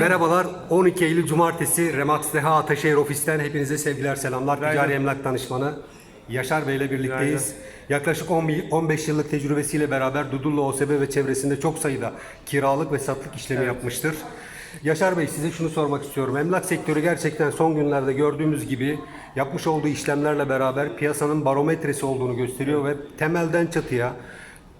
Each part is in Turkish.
Merhabalar. 12 Eylül Cumartesi Remax Deha Ataşehir ofisten hepinize sevgiler selamlar. Günaydın. Ticari emlak danışmanı Yaşar Bey ile birlikteyiz. Yaklaşık 10 bi- 15 yıllık tecrübesiyle beraber Dudullu OSB ve çevresinde çok sayıda kiralık ve satlık işlemi yapmıştır. Yaşar Bey size şunu sormak istiyorum. Emlak sektörü gerçekten son günlerde gördüğümüz gibi yapmış olduğu işlemlerle beraber piyasanın barometresi olduğunu gösteriyor ve temelden çatıya,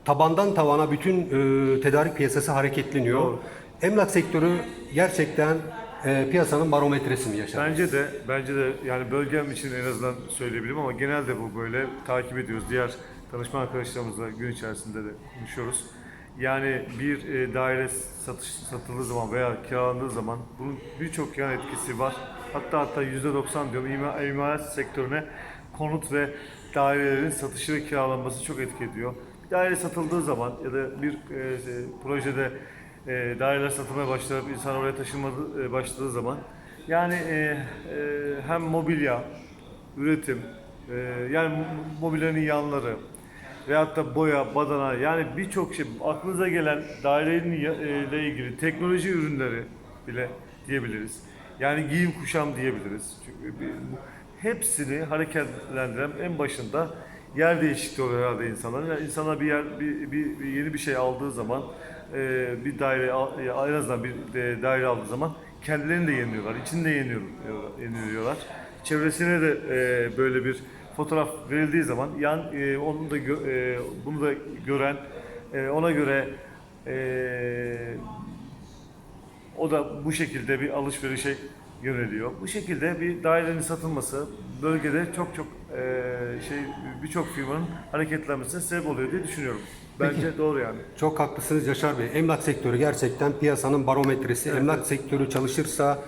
tabandan tavana bütün e, tedarik piyasası hareketleniyor. Emlak sektörü gerçekten e, piyasanın barometresi mi Yaşar? Bence de, bence de yani bölgem için en azından söyleyebilirim ama genelde bu böyle takip ediyoruz. Diğer danışman arkadaşlarımızla gün içerisinde de konuşuyoruz. Yani bir e, daire satış satıldığı zaman veya kiralandığı zaman bunun birçok yan etkisi var. Hatta hatta %90 diyorum ima, imalat sektörüne konut ve dairelerin satışı ve kiralanması çok etki ediyor. Bir daire satıldığı zaman ya da bir e, e, projede e, daireler satılmaya başlayıp insan oraya taşınmadı e, başladığı zaman yani e, e, hem mobilya, üretim, e, yani mo- mobilyanın yanları veyahut da boya, badana yani birçok şey aklınıza gelen dairenin ya- e, ilgili teknoloji ürünleri bile diyebiliriz. Yani giyim kuşam diyebiliriz. Çünkü hepsini hareketlendiren en başında yer değişikliği oluyor herhalde insanların. Yani insanlar bir yer bir, bir, bir yeni bir şey aldığı zaman e, bir daire al- ya en azından bir de- daire aldığı zaman kendilerini de yeniliyorlar, içini de yeniyor, yeniliyorlar. Çevresine de e, böyle bir fotoğraf verildiği zaman yan e, onu da gö- e, bunu da gören e, ona göre e, o da bu şekilde bir alışverişe yöneliyor. Bu şekilde bir dairenin satılması bölgede çok çok e, şey birçok firmanın hareketlenmesine sebep oluyor diye düşünüyorum. Bence doğru yani. Çok haklısınız Yaşar Bey. Emlak sektörü gerçekten piyasanın barometresi. Emlak sektörü çalışırsa,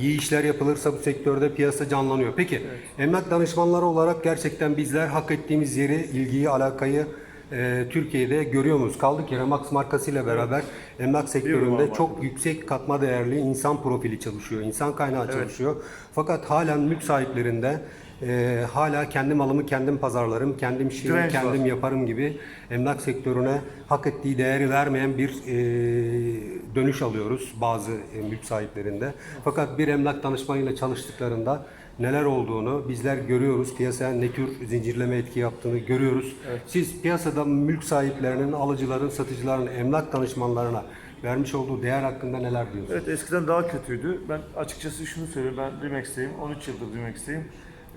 iyi işler yapılırsa bu sektörde piyasa canlanıyor. Peki emlak danışmanları olarak gerçekten bizler hak ettiğimiz yeri, ilgiyi, alakayı e, Türkiye'de görüyor muyuz? Kaldı ki Remax markasıyla beraber emlak sektöründe çok yüksek katma değerli insan profili çalışıyor, insan kaynağı çalışıyor. Fakat halen mülk sahiplerinde e, hala kendi malımı kendim pazarlarım, kendim şeyimi Direnç var. kendim yaparım gibi emlak sektörüne hak ettiği değeri vermeyen bir e, dönüş alıyoruz bazı e, mülk sahiplerinde. Fakat bir emlak danışmanıyla çalıştıklarında neler olduğunu bizler görüyoruz. Piyasaya ne tür zincirleme etki yaptığını görüyoruz. Siz piyasada mülk sahiplerinin, alıcıların, satıcıların, emlak danışmanlarına vermiş olduğu değer hakkında neler diyorsunuz? Evet eskiden daha kötüydü. Ben açıkçası şunu söyleyeyim. Ben Remax'teyim. 13 yıldır Remax'teyim.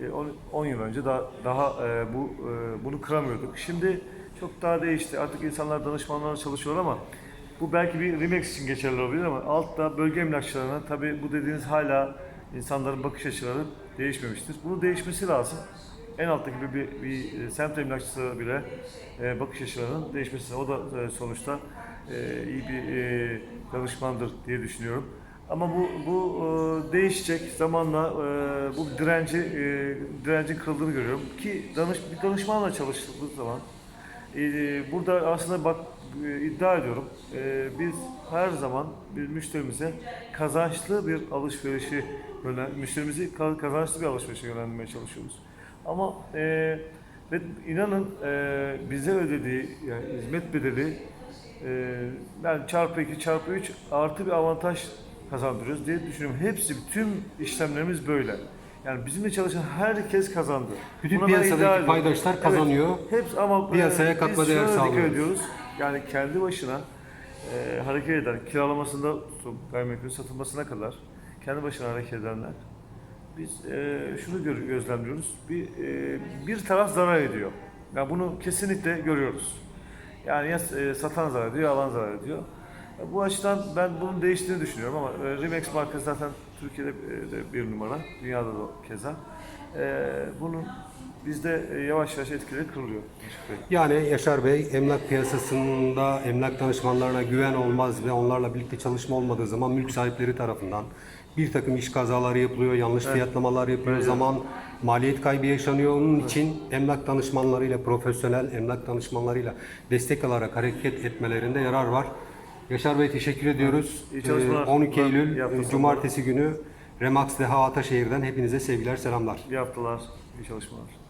E, on- 10 yıl önce daha daha e, bu e, bunu kıramıyorduk. Şimdi çok daha değişti. Artık insanlar danışmanlarla çalışıyor ama bu belki bir Remax için geçerli olabilir ama altta bölge emlakçılarına tabii bu dediğiniz hala insanların bakış açıları değişmemiştir. Bunu değişmesi lazım. En alttaki bir, bir, bir e, semt emlakçısı bile e, bakış açılarının değişmesi. O da e, sonuçta e, iyi bir e, danışmandır diye düşünüyorum. Ama bu bu e, değişecek zamanla e, bu direnci e, direncin kırıldığını görüyorum ki danış bir danışmanla çalıştığı zaman e, burada aslında bak e, iddia ediyorum e, biz her zaman bir müşterimize kazançlı bir alışverişi yönlen müşterimizi ka- kazançlı bir alışverişe yönlendirmeye çalışıyoruz. Ama e, ve inanın e, bize ödediği yani hizmet bedeli e, yani çarpı 2 çarpı 3 artı bir avantaj kazandırıyoruz diye düşünüyorum. Hepsi tüm işlemlerimiz böyle. Yani bizimle çalışan herkes kazandı. Bütün Buna piyasadaki paydaşlar kazanıyor. Evet, hepsi ama Piyasaya katma değer sağlıyoruz. ediyoruz. Yani kendi başına e, hareket eden, kiralamasında tutup gayrimenkulün satılmasına kadar kendi başına hareket edenler biz e, şunu gör, gözlemliyoruz. Bir e, bir taraf zarar ediyor. Yani bunu kesinlikle görüyoruz. Yani ya e, satan zarar ediyor, alan zarar ediyor. Bu açıdan ben bunun değiştiğini düşünüyorum ama e, Remax markası zaten Türkiye'de e, de bir numara, dünyada da keza. E, bunun bizde e, yavaş yavaş etkileri kırılıyor. Yani Yaşar Bey emlak piyasasında emlak danışmanlarına güven olmaz ve onlarla birlikte çalışma olmadığı zaman mülk sahipleri tarafından bir takım iş kazaları yapılıyor, yanlış fiyatlamalar yapılıyor, zaman maliyet kaybı yaşanıyor. Onun için emlak danışmanlarıyla, profesyonel emlak danışmanlarıyla destek alarak hareket etmelerinde yarar var. Yaşar Bey teşekkür ediyoruz. İyi çalışmalar. Ee, 12 Eylül İyi hafta e, sonları. Cumartesi günü Remax Deha Ataşehir'den hepinize sevgiler, selamlar. İyi haftalar, iyi çalışmalar.